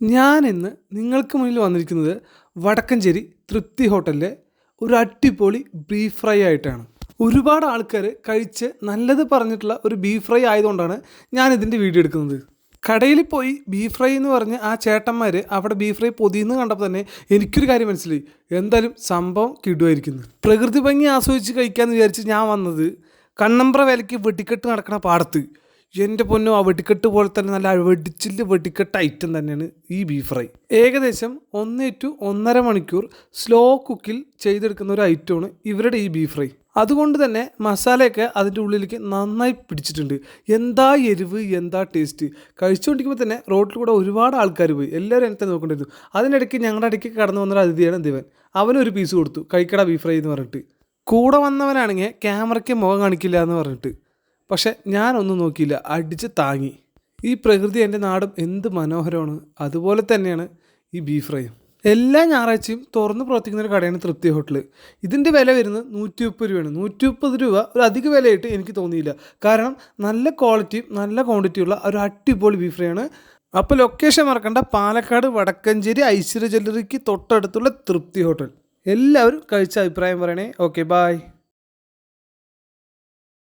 ഞാൻ ഇന്ന് നിങ്ങൾക്ക് മുന്നിൽ വന്നിരിക്കുന്നത് വടക്കഞ്ചേരി തൃപ്തി ഹോട്ടലിലെ ഒരു അടിപൊളി ബീഫ് ഫ്രൈ ആയിട്ടാണ്. ഒരുപാട് ആൾക്കാർ കഴിച്ച് നല്ലത് പറഞ്ഞിട്ടുള്ള ഒരു ബീഫ് ഫ്രൈ ആയതുകൊണ്ടാണ് ഞാൻ ഇതിന്റെ വീഡിയോ എടുക്കുന്നത്. കടയിൽ പോയി ബീഫ് ഫ്രൈ എന്ന് പറഞ്ഞ് ആ ചേട്ടന്മാർ അവിടെ ബീഫ് ഫ്രൈ പൊതിയുന്ന കണ്ടപ്പോൾ തന്നെ എനിക്കൊരു കാര്യം മനസ്സിലായി. എന്തായാലും സംഭവം കിടുമായിരിക്കുന്നു പ്രകൃതി ഭംഗി ആസ്വദിച്ച് കഴിക്കാമെന്ന് വിചാരിച്ച് ഞാൻ വന്നത് കണ്ണമ്പ്ര വിലയ്ക്ക് വെടിക്കെട്ട് നടക്കണ പാടത്ത്. എന്റെ പൊന്നോ ആ വെടിക്കെട്ട് പോലെ തന്നെ നല്ല വെടിച്ചിൽ വെടിക്കെട്ട് ഐറ്റം തന്നെയാണ് ഈ ബീഫ് ഫ്രൈ ഏകദേശം ഒന്ന് ടു ഒന്നര മണിക്കൂർ സ്ലോ കുക്കിൽ ചെയ്തെടുക്കുന്ന ഒരു ഐറ്റമാണ് ഇവരുടെ ഈ ബീഫ് ഫ്രൈ അതുകൊണ്ട് തന്നെ മസാലയൊക്കെ അതിന്റെ ഉള്ളിലേക്ക് നന്നായി പിടിച്ചിട്ടുണ്ട്. എന്താ എരിവ് എന്താ ടേസ്റ്റ് കഴിച്ചുകൊണ്ടിരിക്കുമ്പോൾ തന്നെ റോഡിൽ കൂടെ ഒരുപാട് ആൾക്കാർ പോയി. എല്ലാവരും എന്നെ നോക്കേണ്ടിരുന്നു അതിനിടയ്ക്ക് ഞങ്ങളുടെ ഇടയ്ക്ക് കടന്നു വന്നൊരു അതിഥിയാണ് ദിവൻ. അവനൊരു പീസ് കൊടുത്തു. കഴിക്കട ബീഫ് ഫ്രൈ എന്ന് പറഞ്ഞിട്ട്. കൂടെ വന്നവനാണെങ്കിൽ ക്യാമറയ്ക്ക് മുഖം കാണിക്കില്ല എന്ന് പറഞ്ഞിട്ട്. പക്ഷെ ഞാനൊന്നും നോക്കിയില്ല. അടിച്ച് താങ്ങി. ഈ പ്രകൃതി എന്റെ നാടും എന്ത് മനോഹരമാണ്. അതുപോലെ തന്നെയാണ് ഈ ബീഫ് ഫ്രൈയും. എല്ലാ ഞായറാഴ്ചയും തുറന്ന് പ്രവർത്തിക്കുന്ന ഒരു കടയാണ് തൃപ്തി ഹോട്ടൽ ഇതിന്റെ വില വരുന്നത് നൂറ്റി മുപ്പത് രൂപയാണ്. നൂറ്റി മുപ്പത് രൂപ ഒരു അധിക വിലയായിട്ട് എനിക്ക് തോന്നിയില്ല. കാരണം നല്ല ക്വാളിറ്റിയും നല്ല ക്വാണ്ടിറ്റിയുള്ള ഒരു അടിപൊളി ബീഫ് ഫ്രൈ ആണ് അപ്പോൾ ലൊക്കേഷൻ മറക്കണ്ട. പാലക്കാട് വടക്കഞ്ചേരി ഐശ്വര്യ ജ്വല്ലറിക്ക് തൊട്ടടുത്തുള്ള തൃപ്തി ഹോട്ടൽ. എല്ലാവരും കഴിച്ച അഭിപ്രായം പറയണേ. Okay bye